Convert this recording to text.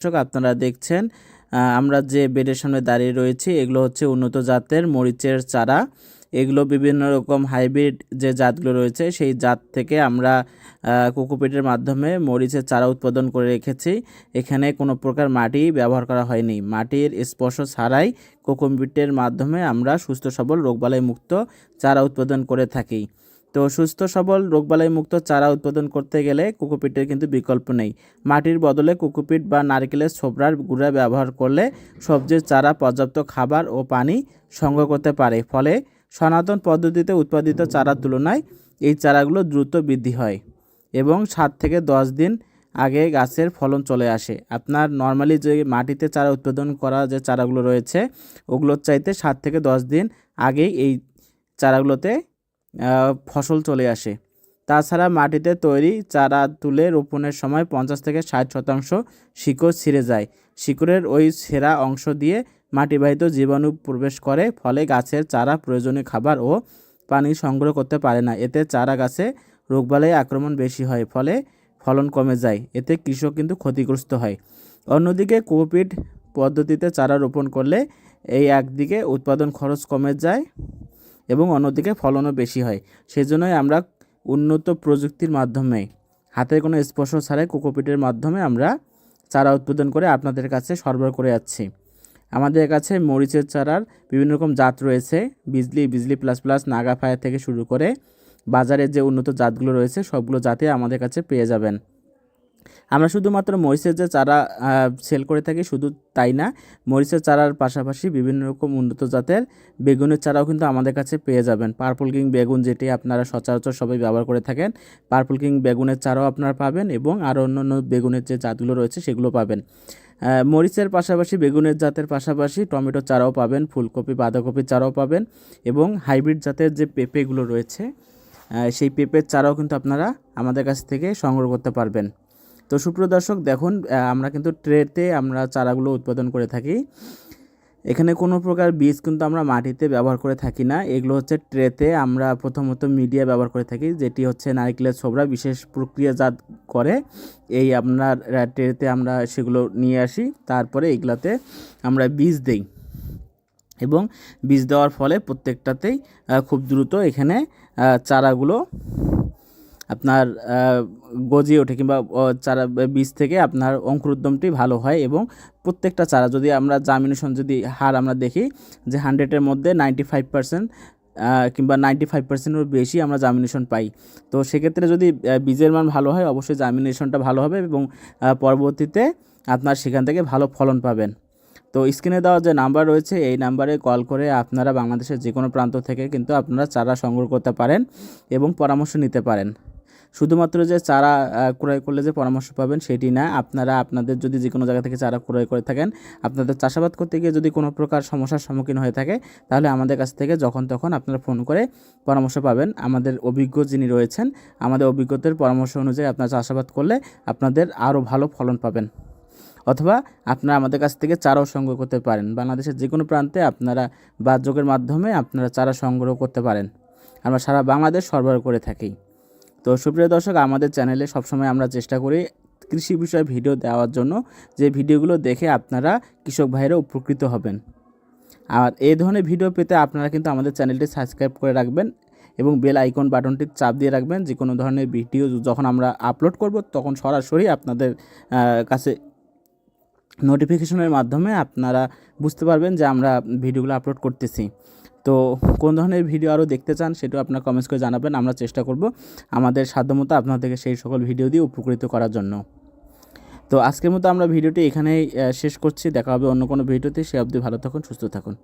দর্শক, আপনারা দেখছেন আমরা যে বেডের সামনে দাঁড়িয়ে রয়েছি, এগুলো হচ্ছে উন্নত জাতের মরিচের চারা। এগুলো বিভিন্ন রকম হাইব্রিড যে জাতগুলো রয়েছে, সেই জাত থেকে আমরা কোকোপিটের মাধ্যমে মরিচের চারা উৎপাদন করে রেখেছি। এখানে কোনো প্রকার মাটি ব্যবহার করা হয়নি। মাটির স্পর্শ ছাড়াই কোকোপিটের মাধ্যমে আমরা সুস্থ সবল রোগবালাই মুক্ত চারা উৎপাদন করে থাকি। তো সুস্থ, সবল রোগবালাই মুক্ত চারা উৎপাদন করতে গেলে কোকোপিটের কিন্তু বিকল্প নেই। মাটির বদলে কোকোপিট বা নারকেলের ছোবড়ার গুঁড়া ব্যবহার করলে সবজির চারা পর্যাপ্ত খাবার ও পানি সংগ্রহ করতে পারে। ফলে সনাতন পদ্ধতিতে উৎপাদিত চারার তুলনায় এই চারাগুলো দ্রুত বৃদ্ধি হয় এবং সাত থেকে দশ দিন আগে গাছের ফলন চলে আসে। আপনার নর্মালি যে মাটিতে চারা উৎপাদন করা যে চারাগুলো রয়েছে, ওগুলোর চাইতে সাত থেকে দশ দিন আগেই এই চারাগুলোতে ফসল চলে আসে। তাছাড়া মাটিতে তৈরি চারা তুলে রোপণের সময় পঞ্চাশ থেকে ষাট শতাংশ শিকড় ছিঁড়ে যায়। শিকড়ের ওই ছেঁড়া অংশ দিয়ে মাটিবাহিত জীবাণু প্রবেশ করে, ফলে গাছের চারা প্রয়োজনীয় খাবার ও পানি সংগ্রহ করতে পারে না। এতে চারা গাছে রোগবালাই আক্রমণ বেশি হয়, ফলে ফলন কমে যায়। এতে কৃষক কিন্তু ক্ষতিগ্রস্ত হয়। অন্যদিকে কোপিড পদ্ধতিতে চারা রোপণ করলে এই একদিকে উৎপাদন খরচ কমে যায়। এবং অন্যদিকে ফলনও বেশি হয়। সেজন্যই আমরা উন্নত প্রযুক্তির মাধ্যমে, হাতের কোনো স্পর্শ ছাড়াই কোকোপিটের মাধ্যমে আমরা চারা উৎপাদন করে আপনাদের কাছে সরবরাহ করে যাচ্ছি। আমাদের কাছে মরিচের চারার বিভিন্ন রকম জাত রয়েছে। Bijli Bijli plus plus, Naga fire থেকে শুরু করে বাজারে যে উন্নত জাতগুলো রয়েছে, সবগুলো জাতে আমাদের কাছে পেয়ে যাবেন। আমরা শুধুমাত্র মরিচের যে চারা সেল করে থাকি শুধু তাই না, মরিচের চারার পাশাপাশি বিভিন্ন রকম উন্নত জাতের বেগুনের চারাও কিন্তু আমাদের কাছে পেয়ে যাবেন। পার্পল কিং বেগুন যেটি আপনারা সচরাচর সবাই ব্যবহার করে থাকেন পার্পল কিং বেগুনের চারাও আপনারা পাবেন এবং আরও অন্যান্য বেগুনের যে জাতগুলো রয়েছে সেগুলো পাবেন। মরিচের পাশাপাশি বেগুনের জাতের পাশাপাশি টমেটো চারাও পাবেন, ফুলকপি বাঁধাকপির চারাও পাবেন এবং হাইব্রিড জাতের যে পেঁপেগুলো রয়েছে সেই পেঁপের চারাও কিন্তু আপনারা আমাদের কাছ থেকে সংগ্রহ করতে পারবেন। তো সুপ্রিয় দর্শক, দেখুন আমরা কিন্তু ট্রেতে আমরা চারাগুলো উৎপাদন করে থাকি। এখানে কোনো প্রকার বীজ কিন্তু আমরা মাটিতে ব্যবহার করে থাকি না। এগুলো হচ্ছে ট্রেতে আমরা প্রথমত মিডিয়া ব্যবহার করে থাকি, যেটি হচ্ছে নারকেলের ছোবড়া, বিশেষ প্রক্রিয়াজাত করে। এই আপনার ট্রেতে আমরা সেগুলো নিয়ে আসি, তারপরে এগুলাতে আমরা বীজ দেই। এবং বীজ দেওয়ার ফলে প্রত্যেকটাতেই খুব দ্রুত এখানে চারাগুলো আপনার গজিয়ে ওঠে কিংবা চারা বীজ থেকে আপনার অঙ্কুরোদ্গমটি ভালো হয় এবং প্রত্যেকটা চারা যদি আমরা জামিনেশন যদি হার আমরা দেখি যে হান্ড্রেডের মধ্যে নাইনটি ফাইভ পার্সেন্ট কিংবা নাইনটি ফাইভ পার্সেন্টের বেশি আমরা জামিনেশন পাই। তো সেক্ষেত্রে যদি বীজের মান ভালো হয় অবশ্যই জামিনেশনটা ভালো হবে এবং পরবর্তীতে আপনার সেখান থেকে ভালো ফলন পাবেন। তো স্ক্রিনে দেওয়া যে নাম্বার রয়েছে, এই নাম্বারে কল করে আপনারা বাংলাদেশের যে কোনো প্রান্ত থেকে কিন্তু আপনারা চারা সংগ্রহ করতে পারেন এবং পরামর্শ নিতে পারেন। শুধুমাত্র যে চারা ক্রয় করলে যে পরামর্শ পাবেন সেটি না। আপনারা আপনাদের যদি যে কোনো জায়গা থেকে চারা ক্রয় করে থাকেন, আপনাদের চাষাবাদ করতে গিয়ে যদি কোনো প্রকার সমস্যার সম্মুখীন হয়ে থাকে, তাহলে আমাদের কাছ থেকে যখন তখন আপনারা ফোন করে পরামর্শ পাবেন। আমাদের অভিজ্ঞ যিনি রয়েছেন, আমাদের অভিজ্ঞতার পরামর্শ অনুযায়ী আপনারা চাষাবাদ করলে আপনাদের আরও ভালো ফলন পাবেন। অথবা আপনারা আমাদের কাছ থেকে চারাও সংগ্রহ করতে পারেন। বাংলাদেশের যে কোনো প্রান্তে আপনারা বাদযোগের মাধ্যমে আপনারা চারা সংগ্রহ করতে পারেন। আমরা সারা বাংলাদেশ সরবরাহ করে থাকি। তো সুপ্রিয় দর্শক, আমাদের চ্যানেলে সবসময় আমরা চেষ্টা করি কৃষি বিষয়ে ভিডিও দেওয়ার জন্য। যে ভিডিওগুলো দেখে আপনারা কৃষক ভাইরা উপকৃত হবেন। আর এই ধরনের ভিডিও পেতে আপনারা কিন্তু আমাদের চ্যানেলটি সাবস্ক্রাইব করে রাখবেন এবং বেল আইকন বাটনটি চাপ দিয়ে রাখবেন। যে কোনো ধরনের ভিডিও যখন আমরা আপলোড করব, তখন সরাসরি আপনাদের কাছে নোটিফিকেশনের মাধ্যমে আপনারা বুঝতে পারবেন যে আমরা ভিডিওগুলো আপলোড করতেছি। তো কোন ধরনের ভিডিও আরও দেখতে চান সেটাও আপনার কমেন্টস করে জানাবেন, আমরা চেষ্টা করব আমাদের সাধ্যমতো আপনাদেরকে সেই সকল ভিডিও দিয়ে উপকৃত করার জন্য। তো আজকের মতো আমরা ভিডিওটি এখানেই শেষ করছি, দেখা হবে অন্য কোনো ভিডিওতে সে অবধি ভালো থাকুন, সুস্থ থাকুন।